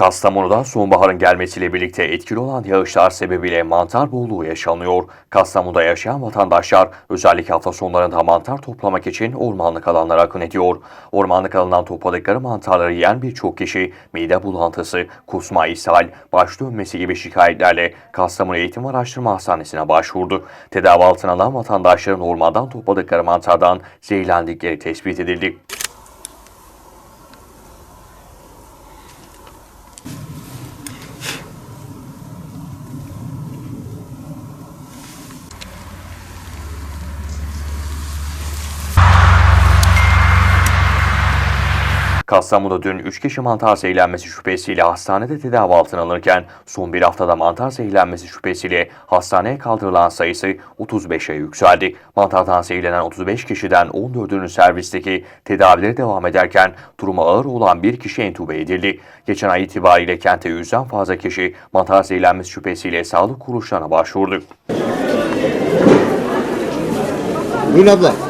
Kastamonu'da sonbaharın gelmesiyle birlikte etkili olan yağışlar sebebiyle mantar bolluğu yaşanıyor. Kastamonu'da yaşayan vatandaşlar özellikle hafta sonlarında mantar toplamak için ormanlık alanlara akın ediyor. Ormanlık alandan topladıkları mantarları yiyen birçok kişi mide bulantısı, kusma, ishal, baş dönmesi gibi şikayetlerle Kastamonu Eğitim Araştırma Hastanesi'ne başvurdu. Tedavi altına alınan vatandaşların ormandan topladıkları mantardan zehirlendikleri tespit edildi. Kastamonu'da dün 3 kişi mantar zehirlenmesi şüphesiyle hastanede tedavi altına alınırken son bir haftada mantar zehirlenmesi şüphesiyle hastaneye kaldırılan sayısı 35'e yükseldi. Mantardan zehirlenen 35 kişiden 14'ünün servisteki tedavileri devam ederken durumu ağır olan bir kişi entube edildi. Geçen ay itibariyle kente 100'den fazla kişi mantar zehirlenmesi şüphesiyle sağlık kuruluşlarına başvurdu. Buyurun abla.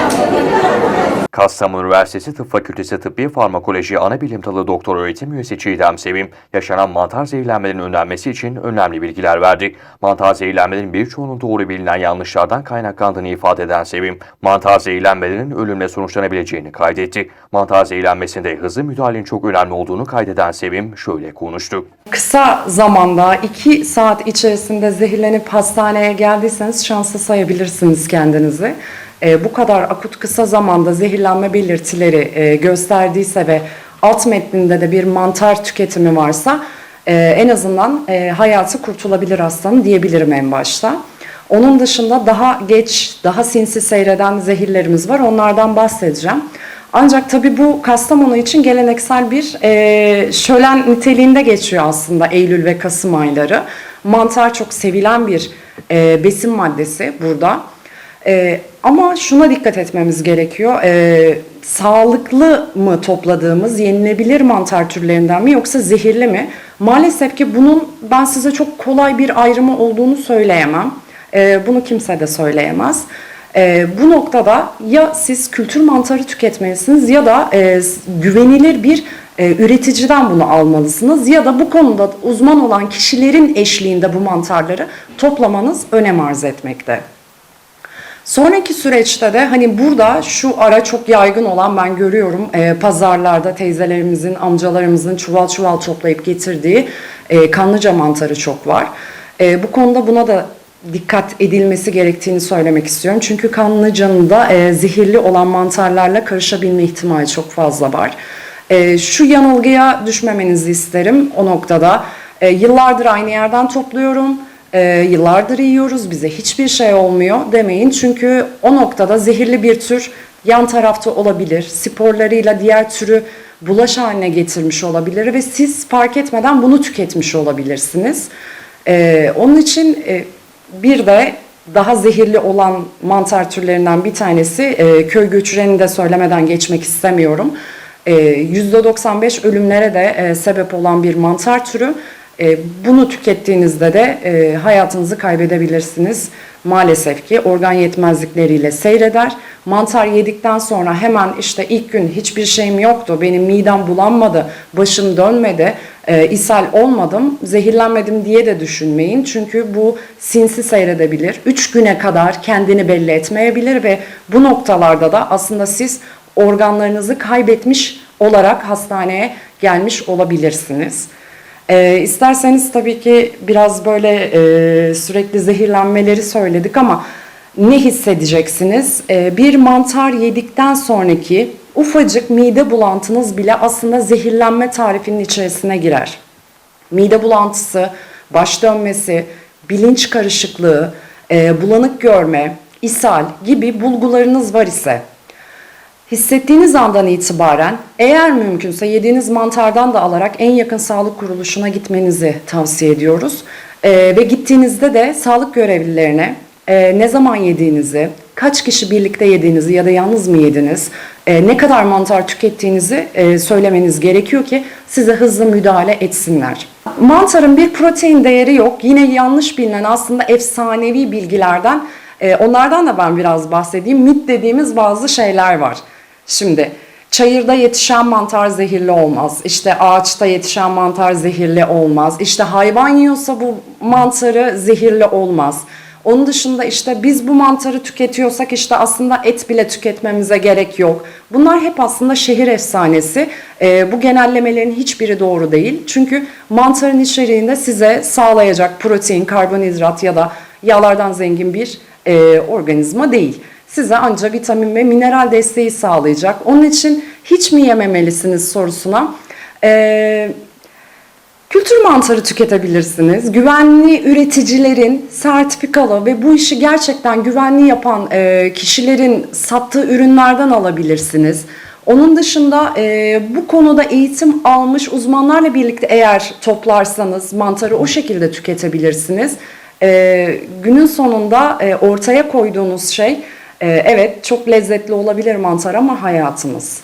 Kastamonu Üniversitesi Tıp Fakültesi Tıbbi Farmakoloji Anabilim Dalı Doktor Öğretim Üyesi Çiğdem Sevim, yaşanan mantar zehirlenmelerinin önlenmesi için önemli bilgiler verdi. Mantar zehirlenmelerinin birçoğunun doğru bilinen yanlışlardan kaynaklandığını ifade eden Sevim, mantar zehirlenmelerinin ölümle sonuçlanabileceğini kaydetti. Mantar zehirlenmesinde hızlı müdahalenin çok önemli olduğunu kaydeden Sevim şöyle konuştu. Kısa zamanda 2 saat içerisinde zehirlenip hastaneye geldiyseniz şanslı sayabilirsiniz kendinizi. Ee, bu kadar akut kısa zamanda zehirlenme belirtileri e, gösterdiyse ve alt metninde de bir mantar tüketimi varsa e, en azından e, hayatı kurtulabilir hastanın diyebilirim en başta. Onun dışında daha geç, daha sinsi seyreden zehirlerimiz var. Onlardan bahsedeceğim. Ancak tabii bu Kastamonu için geleneksel bir e, şölen niteliğinde geçiyor aslında Eylül ve Kasım ayları. Mantar çok sevilen bir e, besin maddesi burada. E, ama şuna dikkat etmemiz gerekiyor. E, sağlıklı mı topladığımız yenilebilir mantar türlerinden mi yoksa zehirli mi? Maalesef ki bunun ben size çok kolay bir ayrımı olduğunu söyleyemem. E, bunu kimse de söyleyemez. E, bu noktada ya siz kültür mantarı tüketmelisiniz ya da e, güvenilir bir e, üreticiden bunu almalısınız ya da bu konuda uzman olan kişilerin eşliğinde bu mantarları toplamanız önem arz etmekte. Sonraki süreçte de hani burada şu ara çok yaygın olan ben görüyorum e, pazarlarda teyzelerimizin, amcalarımızın çuval çuval toplayıp getirdiği e, kanlıca mantarı çok var. E, bu konuda buna da dikkat edilmesi gerektiğini söylemek istiyorum. Çünkü kanlıcanın da e, zehirli olan mantarlarla karışabilme ihtimali çok fazla var. E, şu yanılgıya düşmemenizi isterim o noktada. E, yıllardır aynı yerden topluyorum e, yıllardır yiyoruz bize hiçbir şey olmuyor demeyin. Çünkü o noktada zehirli bir tür yan tarafta olabilir. Sporlarıyla diğer türü bulaş haline getirmiş olabilir ve siz fark etmeden bunu tüketmiş olabilirsiniz. E, onun için e, bir de daha zehirli olan mantar türlerinden bir tanesi e, köy göçüreni de söylemeden geçmek istemiyorum. E, %95 ölümlere de e, sebep olan bir mantar türü. E, bunu tükettiğinizde de e, hayatınızı kaybedebilirsiniz. Maalesef ki organ yetmezlikleriyle seyreder. Mantar yedikten sonra hemen işte ilk gün hiçbir şeyim yoktu, benim midem bulanmadı, başım dönmedi, e, ishal olmadım, zehirlenmedim diye de düşünmeyin. Çünkü bu sinsi seyredebilir. Üç güne kadar kendini belli etmeyebilir ve bu noktalarda da aslında siz organlarınızı kaybetmiş olarak hastaneye gelmiş olabilirsiniz. E, isterseniz tabii ki biraz böyle e, sürekli zehirlenmeleri söyledik ama ne hissedeceksiniz? E, bir mantar yedikten sonraki ufacık mide bulantınız bile aslında zehirlenme tarifinin içerisine girer. Mide bulantısı, baş dönmesi, bilinç karışıklığı, e, bulanık görme, ishal gibi bulgularınız var ise Hissettiğiniz andan itibaren eğer mümkünse yediğiniz mantardan da alarak en yakın sağlık kuruluşuna gitmenizi tavsiye ediyoruz. Ee, ve gittiğinizde de sağlık görevlilerine e, ne zaman yediğinizi, kaç kişi birlikte yediğinizi ya da yalnız mı yediniz, e, ne kadar mantar tükettiğinizi e, söylemeniz gerekiyor ki size hızlı müdahale etsinler. Mantarın bir protein değeri yok. Yine yanlış bilinen aslında efsanevi bilgilerden e, onlardan da ben biraz bahsedeyim. Mit dediğimiz bazı şeyler var. Şimdi çayırda yetişen mantar zehirli olmaz. İşte ağaçta yetişen mantar zehirli olmaz. İşte hayvan yiyorsa bu mantarı zehirli olmaz. Onun dışında işte biz bu mantarı tüketiyorsak işte aslında et bile tüketmemize gerek yok. Bunlar hep aslında şehir efsanesi. Ee, bu genellemelerin hiçbiri doğru değil. Çünkü mantarın içeriğinde size sağlayacak protein, karbonhidrat ya da yağlardan zengin bir e, organizma değil. Size ancak vitamin ve mineral desteği sağlayacak. Onun için hiç mi yememelisiniz sorusuna. Ee, Kültür mantarı tüketebilirsiniz. Güvenli üreticilerin sertifikalı ve bu işi gerçekten güvenli yapan e, kişilerin sattığı ürünlerden alabilirsiniz. Onun dışında e, bu konuda eğitim almış uzmanlarla birlikte eğer toplarsanız mantarı o şekilde tüketebilirsiniz. E, günün sonunda e, ortaya koyduğunuz şey e, evet çok lezzetli olabilir mantar ama hayatınız.